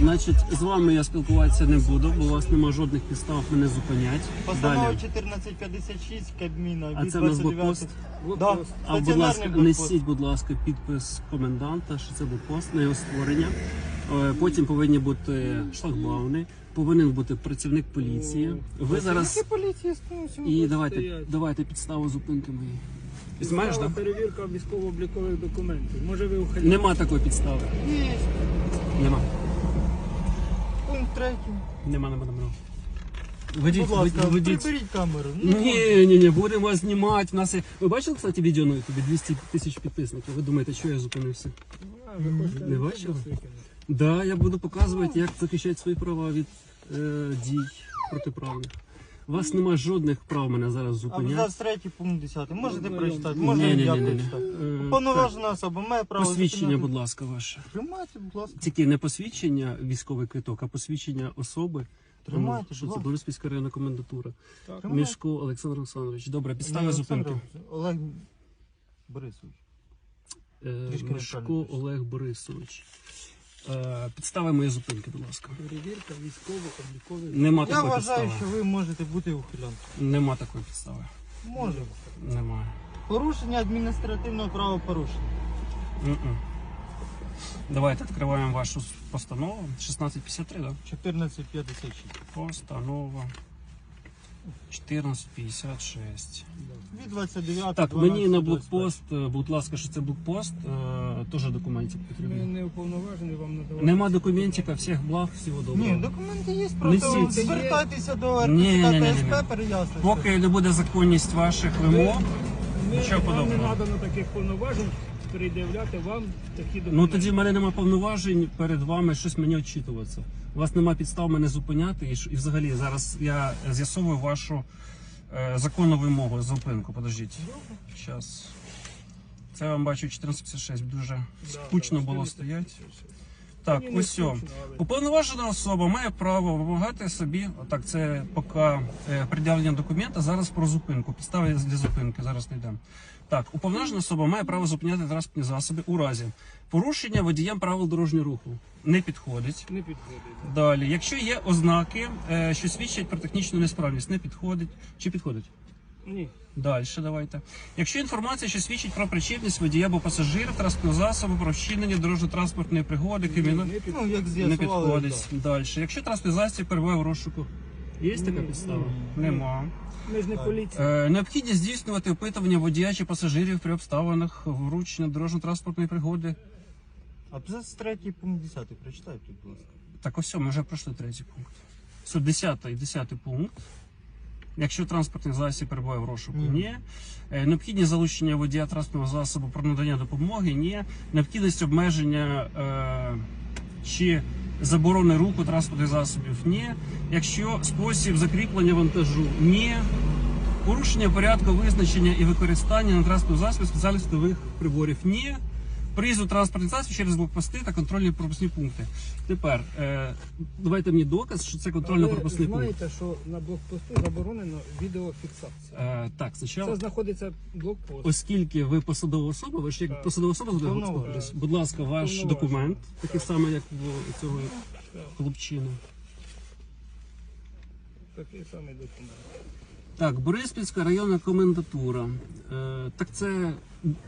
Значить, з вами я спілкуватися не буду, бо у вас немає жодних підстав мене зупинять. Постанова Далі. 1456 Кабміна А це в нас 29... блокпост? Да, А будь ласка, стаціонарний блокпост. несіть, будь ласка, підпис коменданта, що це блокпост на його створення. Е, Потім повинні бути шлагбауни, повинен бути працівник поліції. Ви зараз Працівники поліції і давайте, давайте підставу зупинки мої. Знаєш, так? перевірка військово-облікових документів. Може ви ухилянт? Нема такої підстави. Є. Нема. Третій. Нема, нема, нема. Ведіть, Будь ласка, ведіть, ведіть. приберіть камеру. Ну, Ні, ні, ні, будемо вас знімати. У нас є... Ви бачили, кстати, відео на ютубі 200 тисяч підписників. Ви думаєте, що я зупинився? А, ви хочете Не бачили? викинути? Да, я буду показувати, як захищати свої права від е, дій протиправних. У вас немає жодних прав мене зараз зупиняти. Абзац третій, пункт 10. Можете прочитати, можна ні, я прочитати. Е, Уповноважена особа має право... Посвідчення, будь ласка, ваше. Тримайте, будь ласка. Тільки не посвідчення військовий квиток, а посвідчення особи. Тримайте, що будь це ласка. Бориспільська районна комендатура. Тримайте. Мішко Олександр Олександрович. Добре, підстави зупинки. Олег Борисович. Е, Трішки Мішко неправильно. Олег Борисович. Е, Підстави моєї зупинки, будь ласка. Перевірка військово-облікових Нема Я такої вважаю, підстави. що ви можете бути ухилянком. Нема такої підстави. Може. Немає. Порушення адміністративного правопорушення. М-м. Давайте відкриваємо вашу постанову. 1653, да? 1456. Постанова 1456. Від 29 Так, 12, мені на блокпост, е, будь ласка, що це блокпост, е, теж документів Ми потрібно. не уповноважені вам надавати. Нема документів, всіх благ, всього доброго. Ні, документи є, просто Несіть. звертайтеся до Ні, ні. ТСП, переяснити. Поки не буде законність ваших вимог, Ми, Нічого вам не подобного. надано таких повноважень пред'являти вам такі документи. ну тоді в мене немає повноважень перед вами щось мені очитуватися. У вас немає підстав мене зупиняти, і, ш- і взагалі зараз я з'ясовую вашу законну вимогу зупинку. Подождіть. Зараз. Це я вам бачу 1456, дуже скучно було 456. стояти. Так, Мені ось о. Уповноважена особа має право вимагати собі, отак, це поки е, пред'явлення документа, зараз про зупинку, підстави для зупинки, зараз не йдемо. Так, уповноважена особа має право зупиняти транспортні засоби у разі порушення водіям правил дорожнього руху. Не підходить. Не підходить. Далі, якщо є ознаки, е, що свідчать про технічну несправність, не підходить. Чи підходить? Ні. Далі давайте. Якщо інформація, що свідчить про причетність водія або пасажирів транспортного засобу, про вчинення дорожньо-транспортної пригоди, кримінальної Не підходить. Ну, як не підходить. Далі. Якщо транспортний засіб перебуває в розшуку. Є така підстава? ні. Нема. Ми ж не поліція. Е, необхідність здійснювати опитування водія чи пасажирів при обставинах вручення дорожньо-транспортної пригоди. Абзац 3 пункт 10. Прочитайте, будь ласка. Так ось ми вже пройшли третій пункт. Все, десятий, десятий пункт. Якщо транспортний засіб перебуває в розшуку, Ні. ні. Е, Необхідність залучення водія транспортного засобу про надання допомоги, ні. Необхідність обмеження е, чи заборони руху транспортних засобів, ні. Якщо спосіб закріплення вантажу, ні. Порушення порядку визначення і використання на транспортному засобі спеціальних приборів, ні. Приїзду транспортних засобів через блокпости та контрольні пропускні пункти. Тепер е, давайте мені доказ, що це контрольно-пропускний Ви пункт. знаєте, що на блокпосту заборонено відеофіксація. Е, так, Це знаходиться блокпост. оскільки ви посадова особа, ви ж як Так. посадова особа Повноважена. знаходитесь. Будь ласка, ваш Повноважена. документ, такий самий, як у цього хлопчини. Такий самий документ. Так, Бориспільська районна комендатура. Е, так це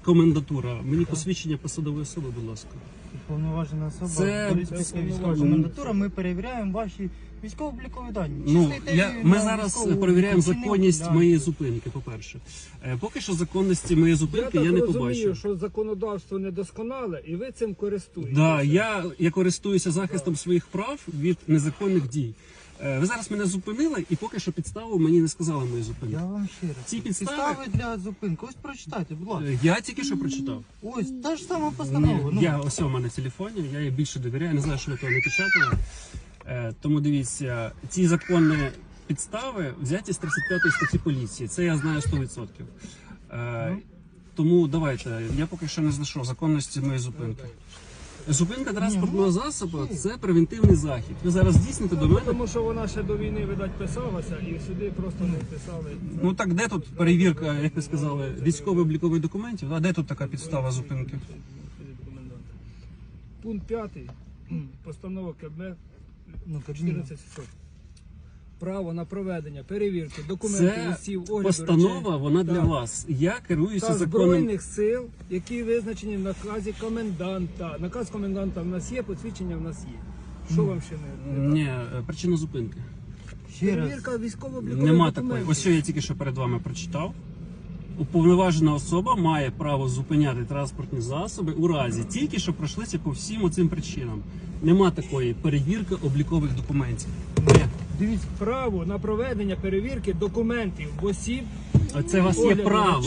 комендатура. Мені посвідчення посадової особи, будь ласка. Уповноважена особа. Це- Бориспільська військова комендатура. Ми перевіряємо ваші військово-облікові дані. Ну, я, ви ми на зараз перевіряємо законність Да. моєї зупинки, по-перше. Е, поки що законності моєї зупинки я я, так не розумію, побачив. що законодавство недосконале, і ви цим користуєтеся. Да, я, я користуюся захистом своїх прав від незаконних дій. Е, Ви зараз мене зупинили, і поки що підставу мені не сказали мої зупинки. Я вам ще раз. Ці підстави- підстави для зупинки. Ось прочитайте, будь ласка. Е, Я тільки що прочитав. Ось та ж сама постанова. Ну, я ось у мене телефоні, я їй більше довіряю, не знаю, що ви того не печатали. Е, тому дивіться, ці законні підстави взяті з 35 статті поліції. Це я знаю 100%. Е, тому давайте, я поки що не знайшов законності моєї зупинки. Зупинка транспортного засобу це превентивний захід. Ви зараз здійсните до мене. Тому що вона ще до війни, видать, писалася, і сюди просто не вписали. Ну так де тут перевірка, як ви сказали, військово-облікових документів? А де тут така підстава зупинки? Пункт 5 Постанова КБ Ну, Кабміну. 1400. Право на проведення перевірки документів осіб, огляду постанова, речей вона для Так. вас. Я керуюся та законом. збройних сил, які визначені в наказі коменданта. Наказ коменданта в нас є, посвідчення в нас є. Що вам ще не, не Ні, е, причина зупинки. Ще раз. Перевірка військово-облікових Нема документів. такої. Ось що я тільки що перед вами прочитав. Уповноважена особа має право зупиняти транспортні засоби у разі тільки що пройшлися по всім оцим причинам. Нема такої перевірки облікових документів. Де? Дивіться, право на проведення перевірки документів осіб. Це у вас є право.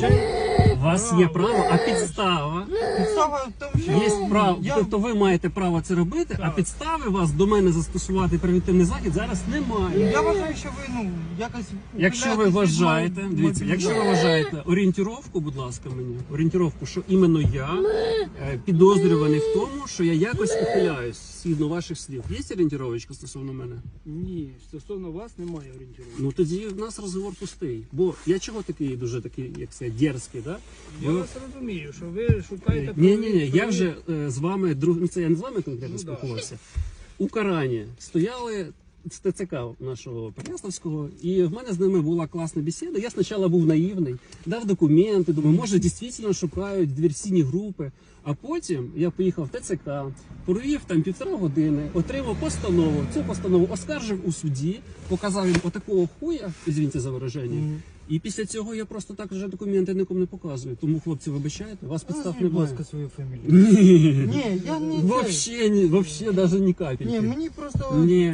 Вас є право, а підстава. Підстава в тому, що Є право, я... тобто ви маєте право це робити, а Так. підстави вас до мене застосувати превентивний захід зараз немає. Я вважаю, що ви ну якось Якщо ви ухиляєтесь від вважаєте, мої- дивіться, якщо ви вважаєте орієнтировку, будь ласка, мені орієнтировку, що іменно я е, підозрюваний в тому, що я якось ухиляюсь згідно ваших слів. Є орієнтировочка стосовно мене? Ні, стосовно вас немає орієнтировки. Ну тоді в нас розговор пустий. Бо я чого такий дуже такий, як це, дерзкий, да? Я Ви- вас розумію, що ви шукаєте Ні, ні, ні, я вже е, з вами друг, ну це я не з вами конкретно Ну, да. спілкувався. У Карані стояли з ТЦК нашого Переяславського, і в мене з ними була класна бесіда. Я спочатку був наївний, дав документи, думаю, може дійсно шукають диверсійні групи. А потім я поїхав в ТЦК, провів там півтора години, отримав постанову. Цю постанову оскаржив у суді, показав їм отакого хуя, извините за вираження. І після цього я просто так вже документи нікому не показую. Тому, хлопці, вибачайте, вас підстав Назвіть, будь немає. ласка, свою фамілію. Ні. Ні, я не Вообще, ні, вообще даже ні капельки. Ні, мені просто Ні. Я,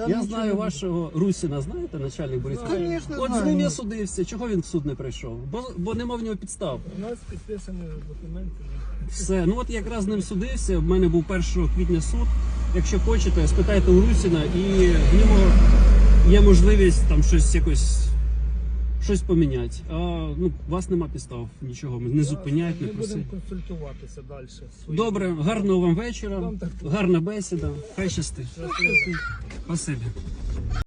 Я нічого знаю не- вашого Русіна, знаєте, начальник? Конечно, От з знаю. ним я судився. Чого він в суд не прийшов? Бо, бо нема в нього підстав. У нас підписані документи. Все. Ну от якраз з ним судився. В мене був 1 квітня суд. Якщо хочете, спитайте у Русіна, і в нього є можливість там щось якось. Щось поміняти. А ну, вас нема підстав нічого. Не зупиняють, не Ми просить. будемо консультуватися далі. Добре, гарного вам вечора. Вам так. Гарна бесіда. Хай щастить. Спасибі.